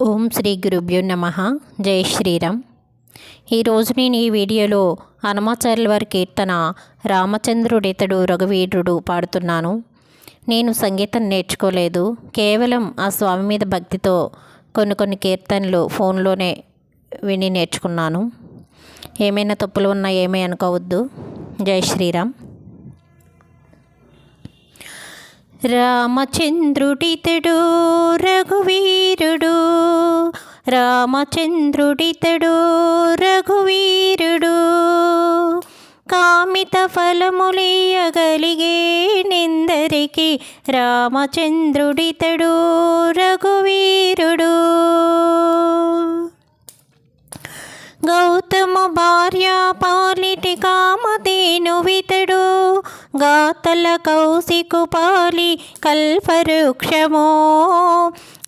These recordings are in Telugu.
ఓం శ్రీ గురుభ్యో నమ. జై శ్రీరామ్. ఈరోజు నేను ఈ వీడియోలో హనుమాచార్యుల వారి కీర్తన రామచంద్రుడితడు రఘువీరుడు పాడుతున్నాను. నేను సంగీతం నేర్చుకోలేదు. కేవలం ఆ స్వామి మీద భక్తితో కొన్ని కొన్ని కీర్తనలు ఫోన్లోనే విని నేర్చుకున్నాను. ఏమైనా తప్పులు ఉన్నా ఏమీ అనుకోవద్దు. జై శ్రీరామ్. రామచంద్రుడితడు రఘువీరుడు. రామచంద్రుడితడు రఘువీరుడు. కామిత ఫలములియగలిగే నిందరికి రామచంద్రుడితడు రఘువీరుడు. గౌతమ భార్య పాలిటి కామధేను వితడు గాతల కౌశికు పాలి కల్పవృక్షమో.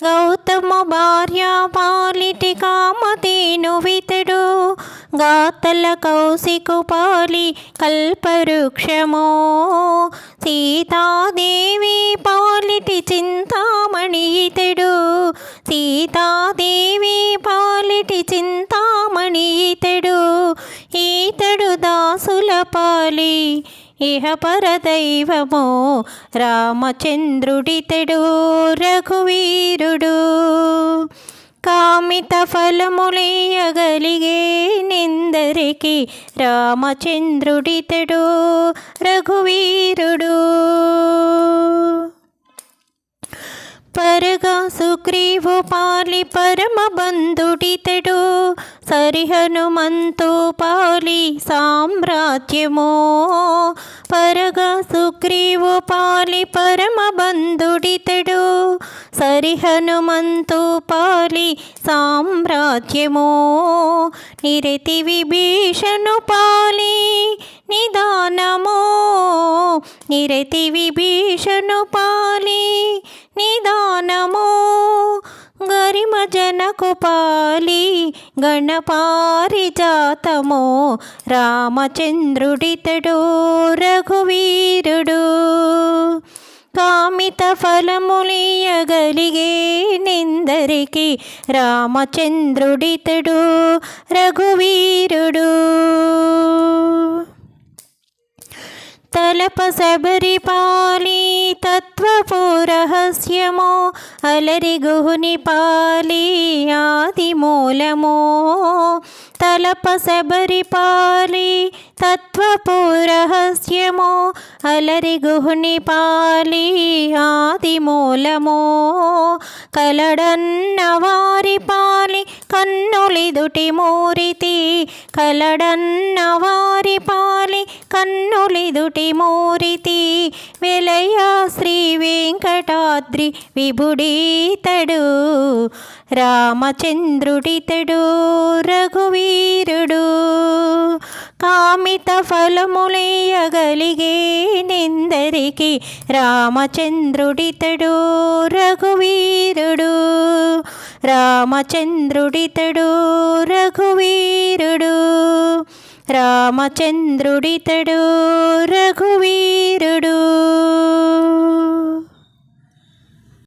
గౌతమ భార్య పాలిటి కామధేను వితడు. గాతల కౌశికు పాలి కల్పవృక్షమో. సీతాదేవి పాలిటి చింతామణి ఇతడు. సీతాదేవి పాలిటి చింతామణి ఇతడు. ఈతడు దాసుల పాలి ఇహ పరదైవమో రామచంద్రుడితడు రఘువీరుడు. కామిత ఫలములేయగలిగే నిందరికి రామచంద్రుడితడు రఘువీరుడు. పరగా సుగ్రీవు పాలి పరమ బంధుడితడు సరిహనుమంతు పాలి సామ్రాజ్యమో పరగా సుగ్రీవు పాలి పరమబంధుడితడు సరిహనుమంతు పాలి సామ్రాజ్యమో నిరతి విభీషణు పాలి నిదానమో. నిరతి విభీషణు పాలి జనకుపాలి జనకు గణపారిజాతమో రామచంద్రుడితడు రఘువీరుడు. కామిత ఫలములియగలిగే నిందరికి రామచంద్రుడితడు రఘువీరుడు. తలప శబరి పాలి తత్వపు రహస్యమో అలరి గుహుని పాలి ఆది మూలమో తలప శబరి పాలి తత్వపు రహస్యమో అలరి గుహుని పాలి ఆది మూలమో కలడన్న వారి పాలి కన్నులిదుటి మూరితి కలడన్న వారి పాలి కన్నులిదుటి మూరితి వెలయ శ్రీ వెంకటాద్రి విభుడీతడు రామచంద్రుడితడు రఘువీరుడు. కామిత ఫలములేయగలిగే నిందరికి రామచంద్రుడితడు రఘువీరుడు. రామచంద్రుడితడు రఘువీరుడు. రామచంద్రుడితడు రఘువీరుడు.